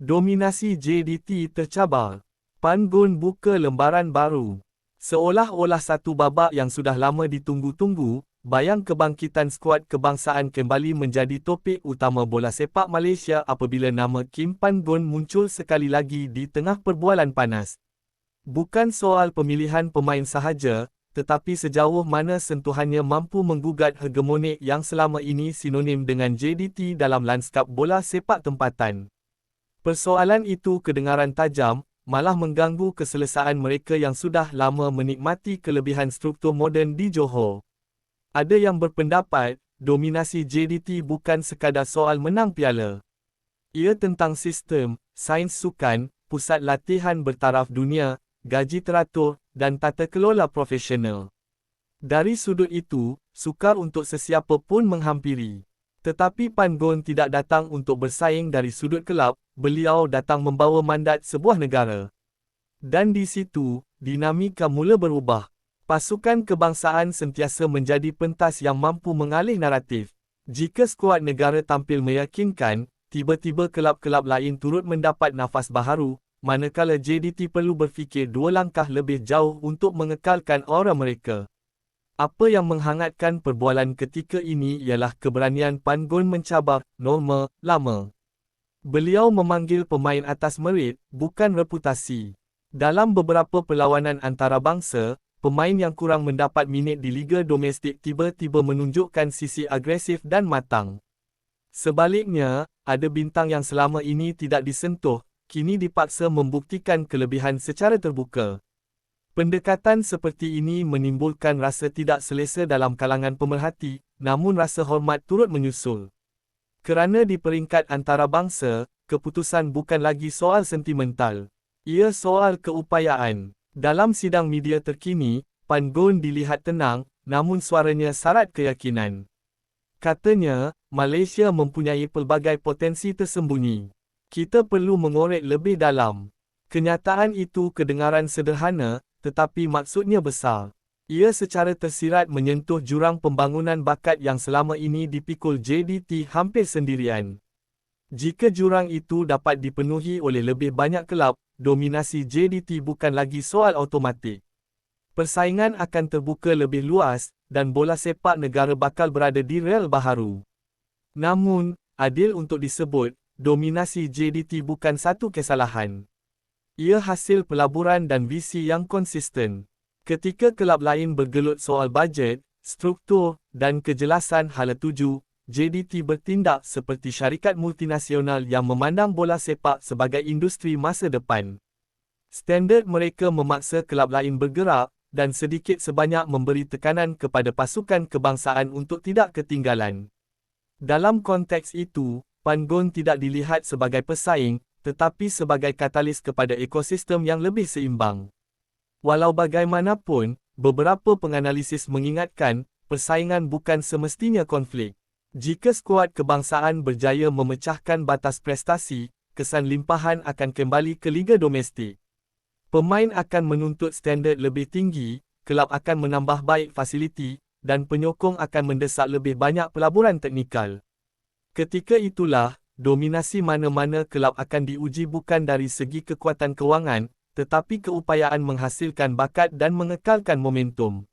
Dominasi JDT tercabar. Pangun buka lembaran baru. Seolah-olah satu babak yang sudah lama ditunggu-tunggu, bayang kebangkitan skuad kebangsaan kembali menjadi topik utama bola sepak Malaysia apabila nama Kim Pan-gun muncul sekali lagi di tengah perbualan panas. Bukan soal pemilihan pemain sahaja, tetapi sejauh mana sentuhannya mampu menggugat hegemonik yang selama ini sinonim dengan JDT dalam lanskap bola sepak tempatan. Persoalan itu kedengaran tajam, malah mengganggu keselesaan mereka yang sudah lama menikmati kelebihan struktur moden di Johor. Ada yang berpendapat, dominasi JDT bukan sekadar soal menang piala. Ia tentang sistem, sains sukan, pusat latihan bertaraf dunia, gaji teratur, dan tata kelola profesional. Dari sudut itu, sukar untuk sesiapa pun menghampiri. Tetapi Pan Gon tidak datang untuk bersaing dari sudut kelab, beliau datang membawa mandat sebuah negara. Dan di situ, dinamika mula berubah. Pasukan kebangsaan sentiasa menjadi pentas yang mampu mengalih naratif. Jika skuad negara tampil meyakinkan, tiba-tiba kelab-kelab lain turut mendapat nafas baharu, manakala JDT perlu berfikir dua langkah lebih jauh untuk mengekalkan aura mereka. Apa yang menghangatkan perbualan ketika ini ialah keberanian Pan Gon mencabar norma lama. Beliau memanggil pemain atas merit, bukan reputasi. Dalam beberapa perlawanan antarabangsa, pemain yang kurang mendapat minit di liga domestik tiba-tiba menunjukkan sisi agresif dan matang. Sebaliknya, ada bintang yang selama ini tidak disentuh, kini dipaksa membuktikan kelebihan secara terbuka. Pendekatan seperti ini menimbulkan rasa tidak selesa dalam kalangan pemerhati, namun rasa hormat turut menyusul. Kerana di peringkat antarabangsa, keputusan bukan lagi soal sentimental. Ia soal keupayaan. Dalam sidang media terkini, Pan Gon dilihat tenang, namun suaranya syarat keyakinan. Katanya, Malaysia mempunyai pelbagai potensi tersembunyi. Kita perlu mengorek lebih dalam. Kenyataan itu kedengaran sederhana, tetapi maksudnya besar. Ia secara tersirat menyentuh jurang pembangunan bakat yang selama ini dipikul JDT hampir sendirian. Jika jurang itu dapat dipenuhi oleh lebih banyak kelab, dominasi JDT bukan lagi soal automatik. Persaingan akan terbuka lebih luas, dan bola sepak negara bakal berada di rel baharu. Namun, adil untuk disebut, dominasi JDT bukan satu kesalahan. Ia hasil pelaburan dan visi yang konsisten. Ketika kelab lain bergelut soal bajet, struktur, dan kejelasan hala tuju, JDT bertindak seperti syarikat multinasional yang memandang bola sepak sebagai industri masa depan. Standard mereka memaksa kelab lain bergerak, dan sedikit sebanyak memberi tekanan kepada pasukan kebangsaan untuk tidak ketinggalan. Dalam konteks itu, Pangon tidak dilihat sebagai pesaing, tetapi sebagai katalis kepada ekosistem yang lebih seimbang. Walau bagaimanapun, beberapa penganalisis mengingatkan, persaingan bukan semestinya konflik. Jika skuad kebangsaan berjaya memecahkan batas prestasi, kesan limpahan akan kembali ke liga domestik. Pemain akan menuntut standard lebih tinggi, kelab akan menambah baik fasiliti, dan penyokong akan mendesak lebih banyak pelaburan teknikal. Ketika itulah, dominasi mana-mana kelab akan diuji bukan dari segi kekuatan kewangan, tetapi keupayaan menghasilkan bakat dan mengekalkan momentum.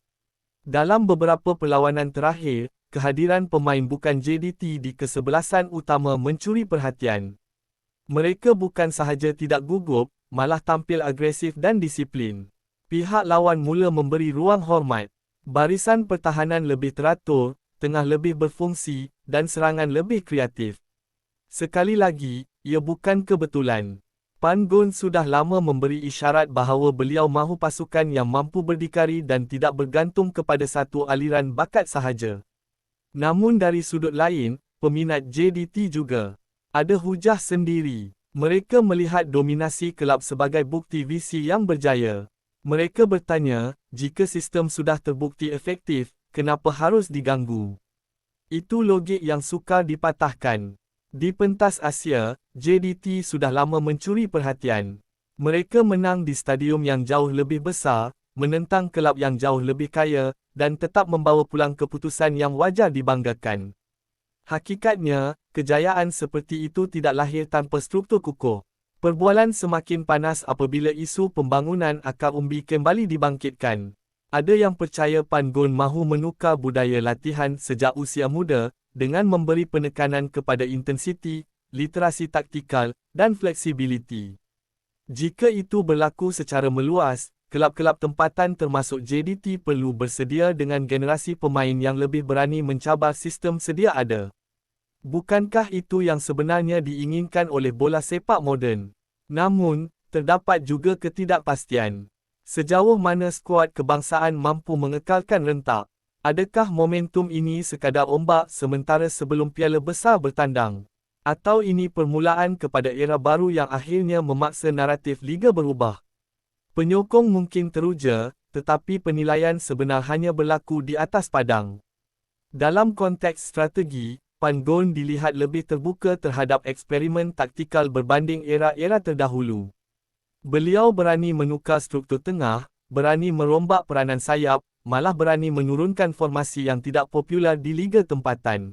Dalam beberapa perlawanan terakhir, kehadiran pemain bukan JDT di kesebelasan utama mencuri perhatian. Mereka bukan sahaja tidak gugup, malah tampil agresif dan disiplin. Pihak lawan mula memberi ruang hormat. Barisan pertahanan lebih teratur, tengah lebih berfungsi, dan serangan lebih kreatif. Sekali lagi, ia bukan kebetulan. Pan Gon sudah lama memberi isyarat bahawa beliau mahu pasukan yang mampu berdikari dan tidak bergantung kepada satu aliran bakat sahaja. Namun dari sudut lain, peminat JDT juga ada hujah sendiri. Mereka melihat dominasi kelab sebagai bukti visi yang berjaya. Mereka bertanya, jika sistem sudah terbukti efektif, kenapa harus diganggu? Itu logik yang sukar dipatahkan. Di pentas Asia, JDT sudah lama mencuri perhatian. Mereka menang di stadium yang jauh lebih besar, menentang kelab yang jauh lebih kaya, dan tetap membawa pulang keputusan yang wajar dibanggakan. Hakikatnya, kejayaan seperti itu tidak lahir tanpa struktur kukuh. Perbualan semakin panas apabila isu pembangunan akar umbi kembali dibangkitkan. Ada yang percaya Pan Gon mahu menukar budaya latihan sejak usia muda dengan memberi penekanan kepada intensiti, literasi taktikal, dan fleksibiliti. Jika itu berlaku secara meluas, kelab-kelab tempatan termasuk JDT perlu bersedia dengan generasi pemain yang lebih berani mencabar sistem sedia ada. Bukankah itu yang sebenarnya diinginkan oleh bola sepak moden? Namun, terdapat juga ketidakpastian. Sejauh mana skuad kebangsaan mampu mengekalkan rentak? Adakah momentum ini sekadar ombak sementara sebelum piala besar bertandang? Atau ini permulaan kepada era baru yang akhirnya memaksa naratif Liga berubah? Penyokong mungkin teruja, tetapi penilaian sebenar hanya berlaku di atas padang. Dalam konteks strategi, Pan Gon dilihat lebih terbuka terhadap eksperimen taktikal berbanding era-era terdahulu. Beliau berani menukar struktur tengah, berani merombak peranan sayap, malah berani menurunkan formasi yang tidak popular di liga tempatan.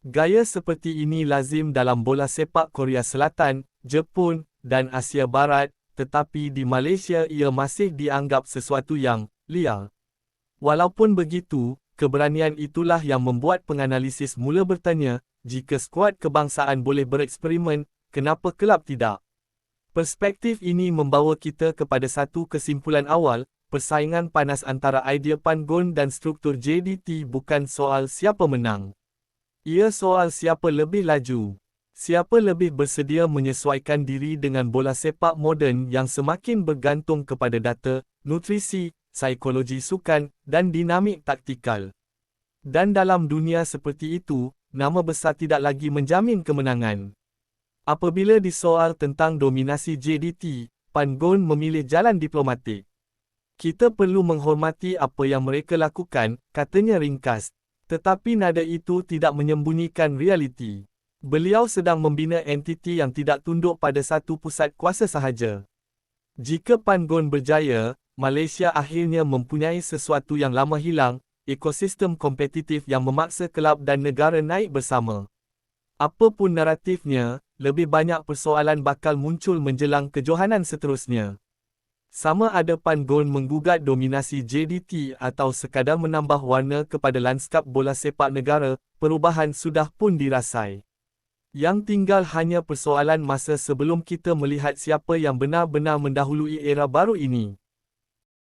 Gaya seperti ini lazim dalam bola sepak Korea Selatan, Jepun, dan Asia Barat, tetapi di Malaysia ia masih dianggap sesuatu yang liar. Walaupun begitu, keberanian itulah yang membuat penganalisis mula bertanya, jika skuad kebangsaan boleh bereksperimen, kenapa kelab tidak? Perspektif ini membawa kita kepada satu kesimpulan awal, persaingan panas antara idea Pangon dan struktur JDT bukan soal siapa menang. Ia soal siapa lebih laju. Siapa lebih bersedia menyesuaikan diri dengan bola sepak moden yang semakin bergantung kepada data, nutrisi, psikologi sukan, dan dinamik taktikal. Dan dalam dunia seperti itu, nama besar tidak lagi menjamin kemenangan. Apabila disoal tentang dominasi JDT, Pan Gon memilih jalan diplomatik. Kita perlu menghormati apa yang mereka lakukan, katanya ringkas. Tetapi nada itu tidak menyembunyikan realiti. Beliau sedang membina entiti yang tidak tunduk pada satu pusat kuasa sahaja. Jika Pan Gon berjaya, Malaysia akhirnya mempunyai sesuatu yang lama hilang, ekosistem kompetitif yang memaksa kelab dan negara naik bersama. Apapun naratifnya, lebih banyak persoalan bakal muncul menjelang kejohanan seterusnya. Sama ada Pan Gon menggugat dominasi JDT atau sekadar menambah warna kepada lanskap bola sepak negara, perubahan sudah pun dirasai. Yang tinggal hanya persoalan masa sebelum kita melihat siapa yang benar-benar mendahului era baru ini.